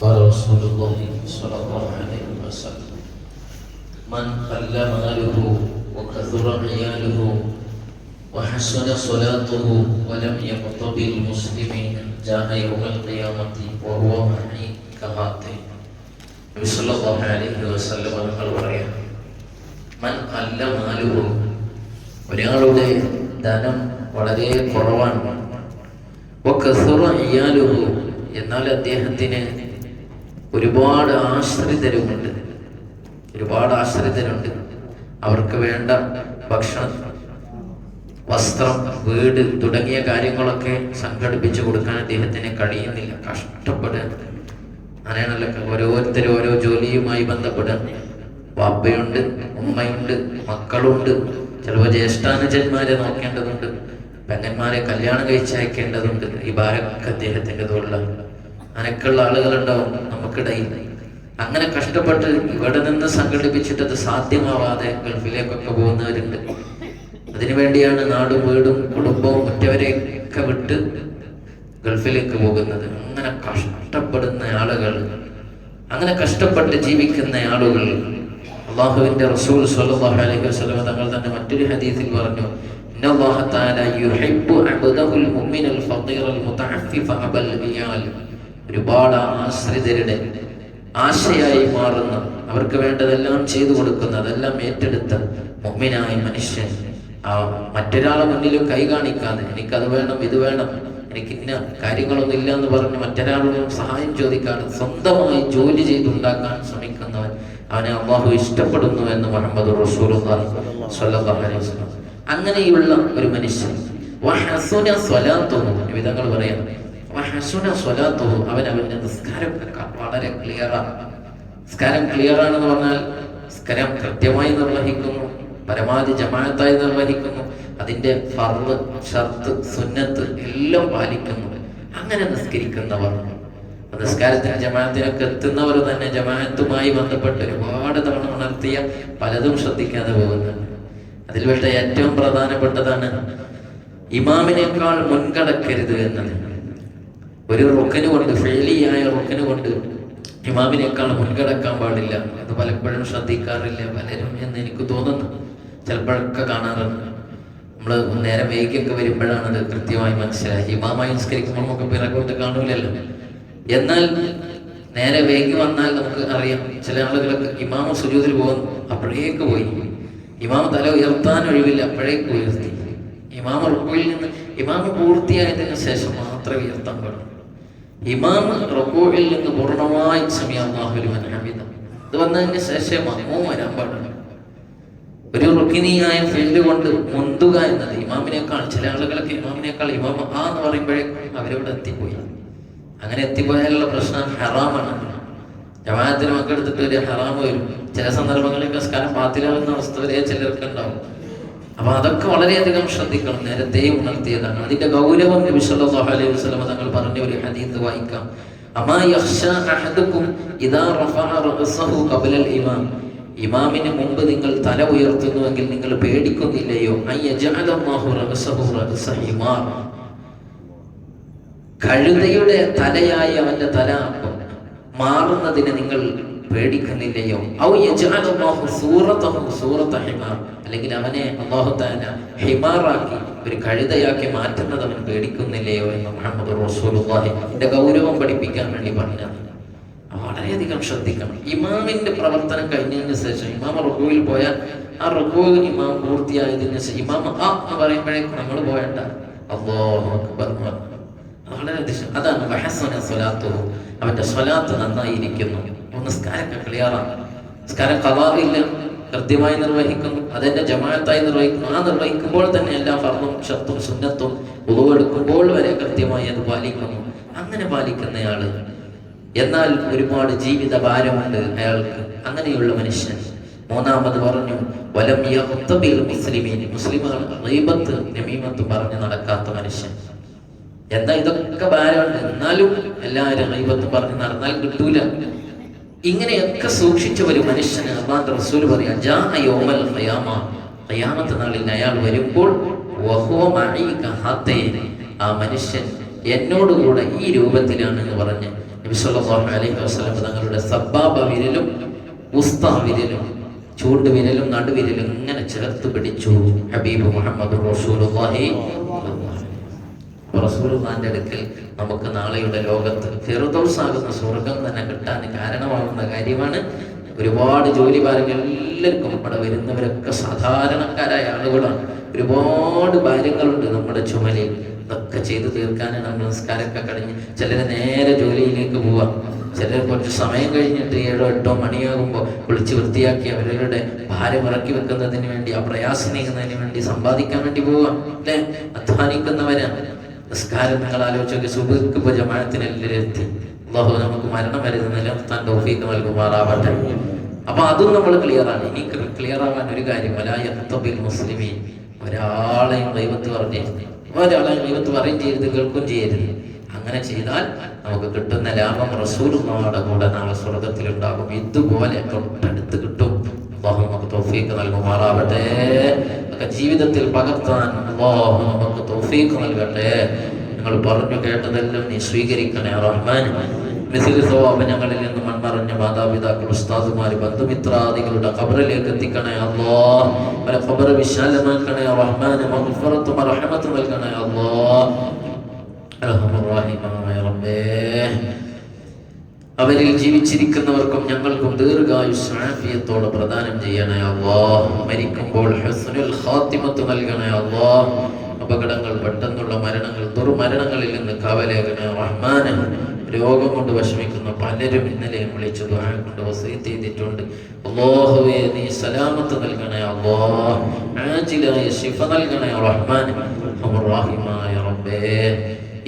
قال رسول الله صلى الله عليه وسلم من قل ماله وكثر عياله وحسن صلاته ولم يقطب المسلمين جاء يوم القيامة وهو معي كهاتين നബി സല്ലല്ലാഹു അലൈഹി വസല്ലം തങ്ങൾ പറയാം മൻ അല്ല മാലുഹു ഒരാളുടെ ധനം വളരെ കുറവാണ് വകസുറ ഇയാലുഹു എന്നാൽ അദ്ദേഹത്തിന് ഒരുപാട് ആശ്രിതരുമുണ്ട്. ഒരുപാട് ആശ്രിതരുണ്ട്. അവർക്ക് വേണ്ട ഭക്ഷണം വസ്ത്രം വീട് തുടങ്ങിയ കാര്യങ്ങളൊക്കെ സംഘടിപ്പിച്ചു കൊടുക്കാൻ അദ്ദേഹത്തിന് കഴിയുന്നില്ല. കഷ്ടപ്പെടുക. അങ്ങനെയാണല്ലോ ഓരോരുത്തരും ഓരോ ജോലിയുമായി ബന്ധപ്പെടുക. വാപ്പയുണ്ട് ഉമ്മയുണ്ട് മക്കളുണ്ട്. ചിലപ്പോൾ ജ്യേഷ്ഠാനുജന്മാരെ നോക്കേണ്ടതുണ്ട്. പെങ്ങന്മാരെ കല്യാണം കഴിച്ചയക്കേണ്ടതുണ്ട്. ഈ ഭാരമൊക്കെ അദ്ദേഹത്തിന്റെ തൊഴിലാണ് അനക്കുള്ള ആളുകളുണ്ടാവും. നമുക്കിടയിൽ അങ്ങനെ കഷ്ടപ്പെട്ട് ഇവിടെ നിന്ന് സംഘടിപ്പിച്ചിട്ട് അത് സാധ്യമാവാതെ ഗൾഫിലേക്കൊക്കെ പോകുന്നവരുണ്ട്. അതിനുവേണ്ടിയാണ് നാടും വീടും കുടുംബവും മറ്റവരെയൊക്കെ വിട്ട് ഗൾഫിലേക്ക് പോകുന്നത്. അങ്ങനെ കഷ്ടപ്പെടുന്ന ആളുകൾ അങ്ങനെ കഷ്ടപ്പെട്ട് ജീവിക്കുന്ന ആളുകൾ. അള്ളാഹുവിന്റെ റസൂൽ സ്വല്ലല്ലാഹു അലൈഹി വസല്ലം തങ്ങൾ തന്നെ മറ്റൊരു ഹദീസിൽ പറഞ്ഞു ഇന്നല്ലാഹു തആല യുഹിബ്ബു അബ്ദഹുൽ മുഅ്മിനൽ ഫഖീറൽ മുതഅഫിഫ അബൽ ഇയാൽ. ഒരുപാട് ആശ്രിതരുടെ ആശയായി മാറുന്ന അവർക്ക് വേണ്ടതെല്ലാം ചെയ്തു കൊടുക്കുന്ന അതെല്ലാം ഏറ്റെടുത്ത മുഅ്മിനായ മനുഷ്യൻ ആ മറ്റൊരാളെ മുന്നിലും കൈ കാണിക്കാതെ എനിക്കത് വേണം ഇത് വേണം എനിക്ക് ഇന്ന കാര്യങ്ങളൊന്നും ഇല്ല എന്ന് പറഞ്ഞ് മറ്റൊരാളോടും സഹായം ചോദിക്കാതെ സ്വന്തമായി ജോലി ചെയ്തുണ്ടാക്കാൻ ശ്രമിക്കുന്നവൻ അവനെ അള്ളാഹു ഇഷ്ടപ്പെടുന്നു എന്ന് മുഹമ്മദ് അലൈഹി അങ്ങനെയുള്ള ഒരു മനുഷ്യൻ. വിധങ്ങൾ പറയാം. വഹസുന സ്വലാത്തുഹു അവൻ അവന്റെ നിസ്കാരം വളരെ ക്ലിയറാണ് നിസ്കാരം ക്ലിയർ ആണെന്ന് പറഞ്ഞാൽ നിസ്കാരം കൃത്യമായി നിർവഹിക്കുന്നു. പരമാവധി ജമാഅത്തായി നിർവഹിക്കുന്നു. അതിന്റെ ഫർൾ ഷർത്ത് സുന്നത്ത് എല്ലാം പാലിക്കുന്നു. അങ്ങനെ നിസ്കരിക്കുന്നവർ. നിസ്കാരത്തിന് ജമാഅത്തിനൊക്കെ എത്തുന്നവർ തന്നെ ജമാഅത്തുമായി ബന്ധപ്പെട്ട് ഒരുപാട് തവണ ഉണർത്തിയ പലതും ശ്രദ്ധിക്കാതെ പോകുന്നുണ്ട്. അതിൽപ്പെട്ട ഏറ്റവും പ്രധാനപ്പെട്ടതാണ് ഇമാമിനേക്കാൾ മുൻകടക്കരുത് എന്നത്. ഒരു റുക്കന് കൊണ്ട് ഫെയിലിയായ റുക്കന് കൊണ്ട് ഇമാമിനേക്കാൾ മുൻകടക്കാൻ പാടില്ല അത് പലപ്പോഴും ശ്രദ്ധിക്കാറില്ല പലരും എന്ന് എനിക്ക് തോന്നുന്നു. ചിലപ്പോഴൊക്കെ കാണാറുണ്ട്. നമ്മൾ നേരെ വൈകിയൊക്കെ വരുമ്പോഴാണ് അത് കൃത്യമായി മനസ്സിലായി. ഇമാമായി നിസ്കരിക്കുമ്പോൾ നമുക്ക് പിറകോട്ട് കാണൂലല്ലോ. എന്നാൽ നേരെ വൈകി വന്നാൽ നമുക്ക് അറിയാം ചില ആളുകളൊക്കെ ഇമാമ സുജൂതിൽ പോകുന്നു അപ്പോഴേക്ക് പോയി. ഇമാമ തല ഉയർത്താൻ ഒഴിവില്ല അപ്പോഴേക്ക് ഉയർത്തി ഇമാമ റുക്കുവിൽ നിന്ന് ഇമാമ പൂർത്തിയായതിനു ശേഷം മാത്രമേ ഉയർത്താൻ പാടുള്ളൂ. ഇമാമ റുക്കുവിൽ നിന്ന് പൂർണമായി സമയാഹുലിമൻ ഹമീദ ഇത് വന്നതിന് ശേഷം മമ്മൂ വരാൻ പാടുള്ളൂ ഒരു റുക്കിനിയായ ഫീൽഡ് കൊണ്ട് മുന്തുക എന്നത് ഇമാമിനേക്കാൾ ചില ആളുകളൊക്കെ ഇമാമിനേക്കാൾ ഇമാമ ആ എന്ന് പറയുമ്പോഴേക്കും അവരോട് എത്തിപ്പോയി. അങ്ങനെ എത്തിപ്പോയാലുള്ള പ്രശ്നം ഹറാമാണ്. ജമാഅത്തിന് മക്കെടുത്തിട്ട് ഒരു ഹറാം വരും. ചില സന്ദർഭങ്ങളിൽ നിസ്കാരം പാത്തിലാവുന്ന അവസ്ഥ വരെ ചിലർക്ക് ഉണ്ടാവും അപ്പൊ അതൊക്കെ വളരെയധികം ശ്രദ്ധിക്കണം. നേരത്തെ ഉണർത്തിയതാണ്. അതിന്റെ ഗൗരവം നബി അലൈഹി വസല്ലം തങ്ങൾ പറഞ്ഞ ഒരു ഹദീസ് വായിക്കാം. ഇമാമിന് മുമ്പ് നിങ്ങൾ തല ഉയർത്തുന്നുവെങ്കിൽ നിങ്ങൾ പേടിക്കുന്നില്ലയോ? കഴുതയുടെ തലയായി അവന്റെ തല മാറുന്നതിന് നിങ്ങൾ പേടിക്കുന്നില്ലയോ? അല്ലെങ്കിൽ അവനെ ഹിമാറാക്കി ഒരു കഴുതയാക്കി മാറ്റുന്നത് അവൻ പേടിക്കുന്നില്ലയോ എന്ന് മുഹമ്മദ് റസൂലുള്ളാഹിന്റെ ഗൗരവം പഠിപ്പിക്കാൻ വേണ്ടി പറഞ്ഞതാണ്. വളരെയധികം ശ്രദ്ധിക്കണം. ഇമാമിന്റെ പ്രവർത്തനം കഴിഞ്ഞതിന് ശേഷം ഇമാം റഹുവിൽ പോയാൽ ആ റുക്കുവിൽ ഇമാം പൂർത്തിയായതിന് ശേഷം ഇമാം ആ എന്ന് പറയുമ്പോഴേക്കും നമ്മൾ പോയണ്ട. അല്ലാഹു അക്ബർ. വളരെ അതാണ് അവന്റെ സ്വലാത്ത് നന്നായിരിക്കുന്നു. നിസ്കാരമൊക്കെ ക്ലിയറാണ് നിസ്കാരം കലാറില്ല കൃത്യമായി നിർവഹിക്കുന്നു അതെന്റെ ജമാഅത്തായി നിർവഹിക്കുന്നു ആ നിർവഹിക്കുമ്പോൾ തന്നെ എല്ലാ ഫർദും ഷർത്തും സുന്നത്തും ഉളവെടുക്കുമ്പോൾ വരെ കൃത്യമായി അത് പാലിക്കുന്നു അങ്ങനെ പാലിക്കുന്നയാൾ എന്നാൽ ഒരുപാട് ജീവിത ഭാരമുണ്ട് അയാൾക്ക്. അങ്ങനെയുള്ള മനുഷ്യൻ. മൂന്നാമത് പറഞ്ഞു വലം മുസ്ലിമീൻ. മുസ്ലിമുകൾ റീബത്ത് നമീമത്ത് പറഞ്ഞു നടക്കാത്ത മനുഷ്യൻ. എന്താ ഇതൊക്കെ ഭാരമുണ്ട്? എന്നാലും എല്ലാവരും റീബത്ത് പറഞ്ഞു നടന്നാൽ കിട്ടൂല. ഇങ്ങനെയൊക്കെ സൂക്ഷിച്ച ഒരു മനുഷ്യന് അള്ളാന്റെ റസൂൽ പറയാ നാളിൽ അയാൾ വരുമ്പോൾ. ആ മനുഷ്യൻ എന്നോടുകൂടെ ഈ രൂപത്തിലാണ് എന്ന് പറഞ്ഞ് അലൈഹി തങ്ങളുടെ സബ്ബാബ വിരലും ഉസ്താ വിരലും ചൂണ്ട് വിരലും നടുവിരലും ഇങ്ങനെ ചേർത്ത് പിടിച്ചു ഹബീബ് മുഹമ്മദ് റസൂലുള്ളാഹി റസൂലുള്ളാഹിന്റെ അടുക്കൽ നമുക്ക് നാളെയുടെ ലോകത്ത് ഫിർദൗസ് ആകുന്ന സ്വർഗം തന്നെ കിട്ടാൻ കാരണമാകുന്ന കാര്യമാണ്. ഒരുപാട് ജോലി ഭാരങ്ങൾ എല്ലാവർക്കും ഇവിടെ വരുന്നവരൊക്കെ സാധാരണക്കാരായ ആളുകളാണ്. ഒരുപാട് ഭാര്യങ്ങളുണ്ട് നമ്മുടെ ചുമലിൽ. ഇതൊക്കെ ചെയ്തു തീർക്കാനാണ് നമ്മൾ നിസ്കാരമൊക്കെ കഴിഞ്ഞ് ചിലർ നേരെ ജോലിയിലേക്ക് പോവാം. ചിലർ കുറച്ച് സമയം കഴിഞ്ഞിട്ട് ഏഴോ എട്ടോ മണിയാകുമ്പോൾ വിളിച്ച് വൃത്തിയാക്കി അവരുടെ ഭാരം ഇറക്കി വെക്കുന്നതിന് വേണ്ടി ആ പ്രയാസം നീങ്ങുന്നതിന് വേണ്ടി സമ്പാദിക്കാൻ വേണ്ടി പോവാം. അല്ലെ? അധ്വാനിക്കുന്നവരാണ് നിസ്കാരം നിങ്ങൾ ആലോചിച്ചൊക്കെ സുബിക്ക് ഇപ്പോൾ ജമാഅത്തിനെല്ലാം അള്ളാഹു നമുക്ക് മരണം വരെ നിലനിർത്താൻ തൗഫീക്ക് നൽകുമാറാവട്ടെ. അപ്പൊ അതും നമ്മൾ ക്ലിയർ ആണ്. ഇനി ക്ലിയർ ആവാൻ ഒരു കാര്യം വലായത്തബിൽ മുസ്ലിമീൻ. ഒരാളെയും ദൈവത്ത് പറഞ്ഞിരുന്നു ഒരാളെയും ദൈവത്ത് പറയും ചെയ്യരുത് കേൾക്കും ചെയ്യരുത്. അങ്ങനെ ചെയ്താൽ നമുക്ക് കിട്ടുന്ന ലാഭം റസൂലുള്ളാഹിയുടെ കൂടെ നാളെ സ്വർഗത്തിൽ ഉണ്ടാകും ഇതുപോലെ തൊട്ടടുത്ത് കിട്ടും. അള്ളാഹു നമുക്ക് തൗഫീക്ക് നൽകുമാറാവട്ടെ. ഒക്കെ ജീവിതത്തിൽ പകർത്താൻ അള്ളാഹു നമുക്ക് തൗഫീഖ് നൽകട്ടെ. നിങ്ങൾ പറഞ്ഞു കേട്ടതെല്ലാം നീ സ്വീകരിക്കണേ റഹ്മാൻ. മിസിൽ സവാബ് ഞങ്ങളിൽ നിന്ന് മൺമറഞ്ഞ മാതാപിതാക്കൾ ഉസ്താദുമാർ ബന്ധുമിത്രാദികളുടെ ഖബറിലേക്ക് എത്തിക്കണേ അല്ലോ അവരെ ഖബർ വിശാലമാക്കണേ റഹ്മാൻ. മഗ്ഫിറത്തും റഹ്മത്ത് നൽകണേ അല്ലോ അർഹമുർറഹീമായ റബ്ബേ. അവരിൽ ജീവിച്ചിരിക്കുന്നവർക്കും ഞങ്ങൾക്കും ദീർഘായുസ് ആഫിയത്തോടെ പ്രദാനം ചെയ്യണേ അള്ളാ. മരിക്കുമ്പോൾ ഹസ്നുൽ ഖാത്തിമത്ത് നൽകണേ അള്ളാ. അപകടങ്ങൾ പെട്ടെന്നുള്ള മരണങ്ങൾ ദുർമരണങ്ങളിൽ നിന്ന് കവലേകണേ റഹ്മാന. രോഗം കൊണ്ട് വിഷമിക്കുന്ന പലരും ഇന്നലെയും വിളിച്ചു കൊണ്ട് വസീത്ത് ചെയ്തിട്ടുണ്ട്. അല്ലാഹുവേ നീ സലാമത്ത് നൽകണേ അള്ളാഹ് ആജിലായ ശിഫ നൽകണേ റഹ്മാൻ റബ്ബേ.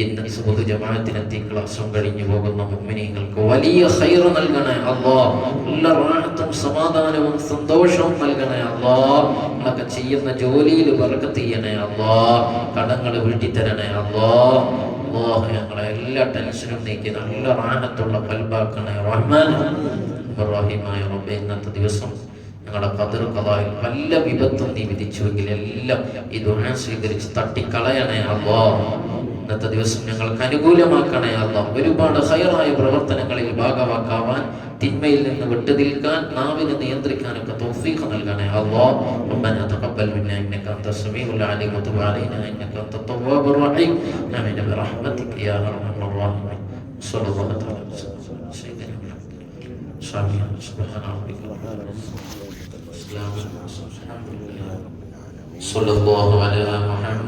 ഇന്ന് സുബഹ് ജമാഅത്തിനെത്തി ക്ലാസ്സും കഴിഞ്ഞു പോകുന്ന മുഅ്മിനീങ്ങൾക്ക് വലിയ ഹൈർ നൽകണേ അല്ലാഹ് എല്ലാ റാഹത്തും സമാധാനവും സന്തോഷവും നൽകണേ അല്ലാഹ് നമ്മളൊക്കെ ചെയ്യുന്ന ജോലിയിൽ ചെയ്യണേ അല്ലാഹ് കടങ്ങൾ വീട്ടി തരണേ അല്ലാഹ് അള്ളാഹ് ഞങ്ങളെ എല്ലാ ടെൻഷനും നീക്കി നല്ല റാഹത്തുള്ള കൽബാക്കണേ. റഹ്മാൻ. റഹീമായ റബ്ബേ ഇന്നത്തെ ദിവസം ഞങ്ങളുടെ കതിർ കഥായിൽ പല വിപത്തും നീ വിധിച്ചുവെങ്കിൽ എല്ലാം ഈ ദുആ സ്വീകരിച്ച് തട്ടിക്കളയണേ അല്ലാഹ് ഇന്നത്തെ ദിവസം ഞങ്ങൾക്ക് അനുകൂലമാക്കണേ അല്ല ഒരുപാട് ഹയറായ പ്രവർത്തനങ്ങളിൽ ഭാഗമാക്കാവാൻ തിന്മയിൽ നിന്ന് വിട്ടുനിൽക്കാൻ നാവിനെ നിയന്ത്രിക്കാനൊക്കെ തൗഫീഖ് നൽകണേ അല്ലാ ربنا تقبل منا انك انت السميع العليم وتب علينا انك انت التواب الرحيم امين برحمتك يا ارحم الراحمين صلى الله تعالى وسلم على سيدنا محمد سبحان ربك رب العزه الحمد لله صلى الله على محمد